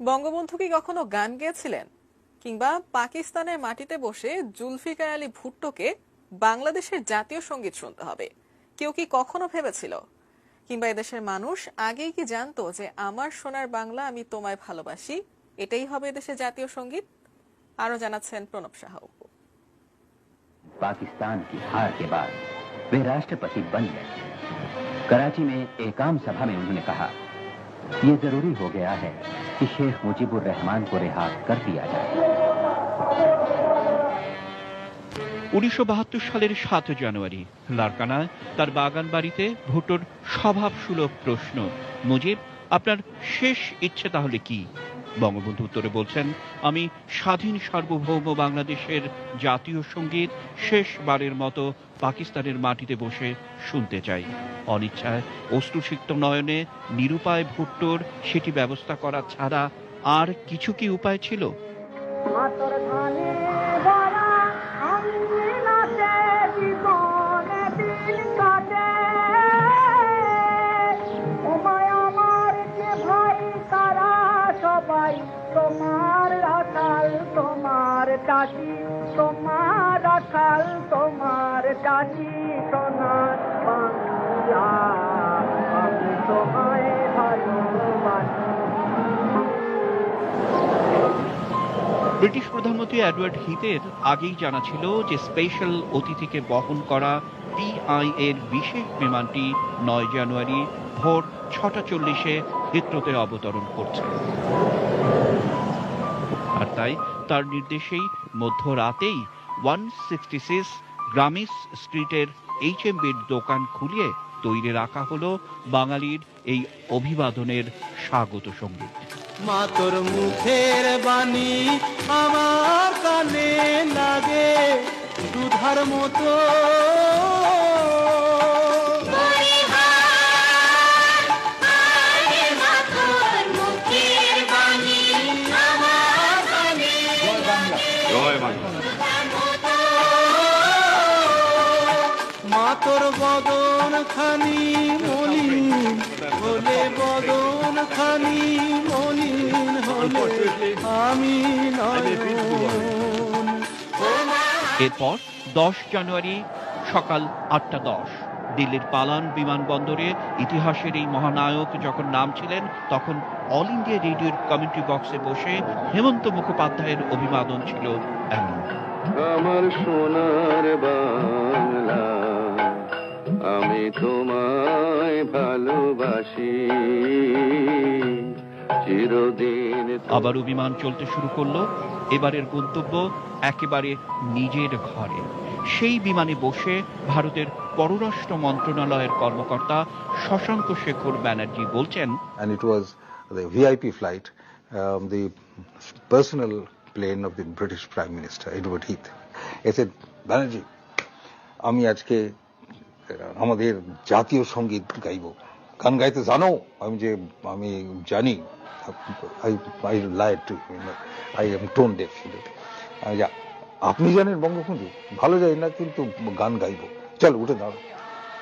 বঙ্গবন্ধু কি কখনো গান গেয়েছিলেন কিংবা পাকিস্তানের মাটিতে বসে জুলফিকার আলী ভুট্টোকে বাংলাদেশের জাতীয় সঙ্গীত শুনতে হবে কেউ কি কখনো ভেবেছিল কিংবা এদেশের মানুষ আগেই কি জানতো যে আমার সোনার বাংলা আমি তোমায় ভালোবাসি এটাই হবে এদেশের জাতীয় সঙ্গীত আরো জানাচ্ছেন প্রণব সাহু पाकिस्तान की हार के बाद वे राष्ट्रपति बन गए कराची में एक आम सभा में उन्होंने कहा ये जरूरी हो गया है कि शेख मुजीबुर रहमान को रिहा कर दिया जाए উনিশশো বাহাত্তর সালের সাত জানুয়ারি লারকানায় তার বাগান বাড়িতে ভুট্টোর স্বভাব সুলভ প্রশ্ন মুজিব আপনার শেষ ইচ্ছে তাহলে কি বঙ্গবন্ধু উত্তরে বলছেন, আমি স্বাধীন সার্বভৌম বাংলাদেশের জাতীয় সংগীত শেষবারের মতো পাকিস্তানের মাটিতে বসে শুনতে চাই। অনিচ্ছায় অশ্রুসিক্ত নয়নে নিরুপায় ভুট্টোর সেটি ব্যবস্থা করা ছাড়া আর কিছু কি উপায় ছিল? সবাই তোমার রাখাল তোমার চাষি তোমার রাখাল তোমার চাষি সোনার ব্রিটিশ প্রধানমন্ত্রী অ্যাডওয়ার্ড হিতের আগেই জানা ছিল যে স্পেশাল অতিথিকে বহন করা পিআই এর বিশেষ বিমানটি নয় জানুয়ারি ভোর ছটা চল্লিশে হিত্রোতে অবতরণ করছে। আর তাই তার নির্দেশেই মধ্যরাতেই ওয়ান সিক্সটি সিক্স গ্রামিস স্ট্রিটের এইচ দোকান খুলিয়ে তৈরি রাখা হলো বাঙালির এই অভিবাদনের স্বাগত সংগীত। মা তোর মুখের বাণী আমার কানে লাগে, দুধার মতো মা তোর বদন খানি মলিন, হলে বদন খানি মলিন, হলে আমি এরপর দশ জানুয়ারি সকাল আটটা দশ। দিল্লির পালান বিমানবন্দরে ইতিহাসের এই মহানায়ক যখন নামছিলেন তখন অল ইন্ডিয়া রেডিওর কমেন্ট্রি বক্সে বসে হেমন্ত মুখোপাধ্যায়ের অভিবাদন ছিল এমন। আমার সোনার বাংলা আমি তোমায় ভালোবাসি। চিরদিন আবারও বিমান চলতে শুরু করল। এবারের গন্তব্য একেবারে নিজের ঘরে। সেই বিমানে বসে ভারতের পররাষ্ট্র মন্ত্রণালয়ের কর্মকর্তা শশাঙ্ক শেখর ব্যানার্জি বলছেন and it was the VIP flight, um, the personal plane of the British Prime Minister, Edward Heath. Banerjee, আমি আজকে আমাদের জাতীয় সংগীত গাইব। গান গাইতে জানো? আমি যে আমি জানি। I I lied to I am tone deaf আমি যা আপনি জানেন বঙ্গবন্ধু ভালো যাই না কিন্তু গান গাইব চল উঠে দাঁড়ো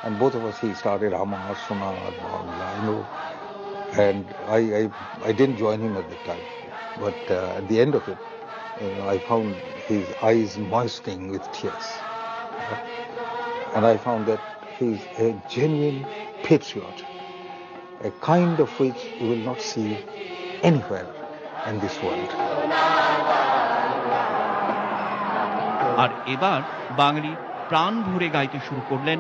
and both of us he started Amar Sonar Bangla, you know and I, I I didn't join him at the time, but uh, at the end of it, you know, I found his eyes moistening with tears, and I found that he's a genuine patriot, a kind of which you will not see anywhere in this world. আর এবার বাঙালি প্রাণ ভরে গাইতে শুরু করলেন।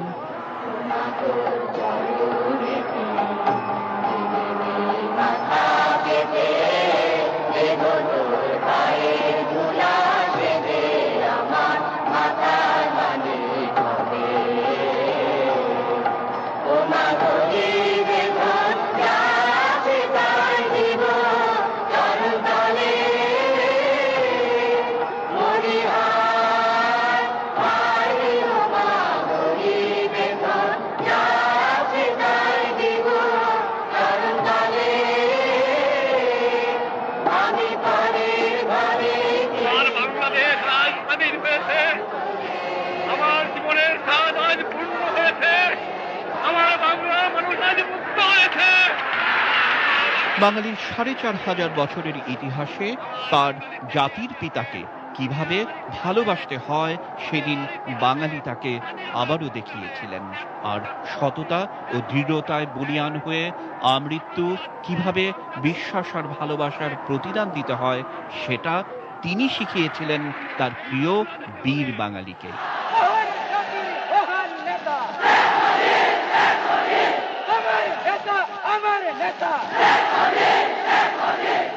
বাঙালির সাড়ে চার হাজার বছরের ইতিহাসে তার জাতির পিতাকে কীভাবে ভালোবাসতে হয় সেদিন বাঙালি তাকে আবারও দেখিয়েছিলেন। আর সততা ও দৃঢ়তায় বলিয়ান হয়ে আমৃত্যু কীভাবে বিশ্বাস আর ভালোবাসার প্রতিদান দিতে হয় সেটা তিনি শিখিয়েছিলেন তার প্রিয় বীর বাঙালিকে।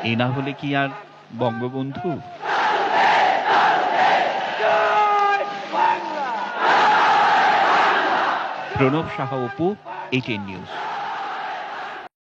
এ না হলে কি আর Bangabandhu? Pranab Saha Apu eighteen news.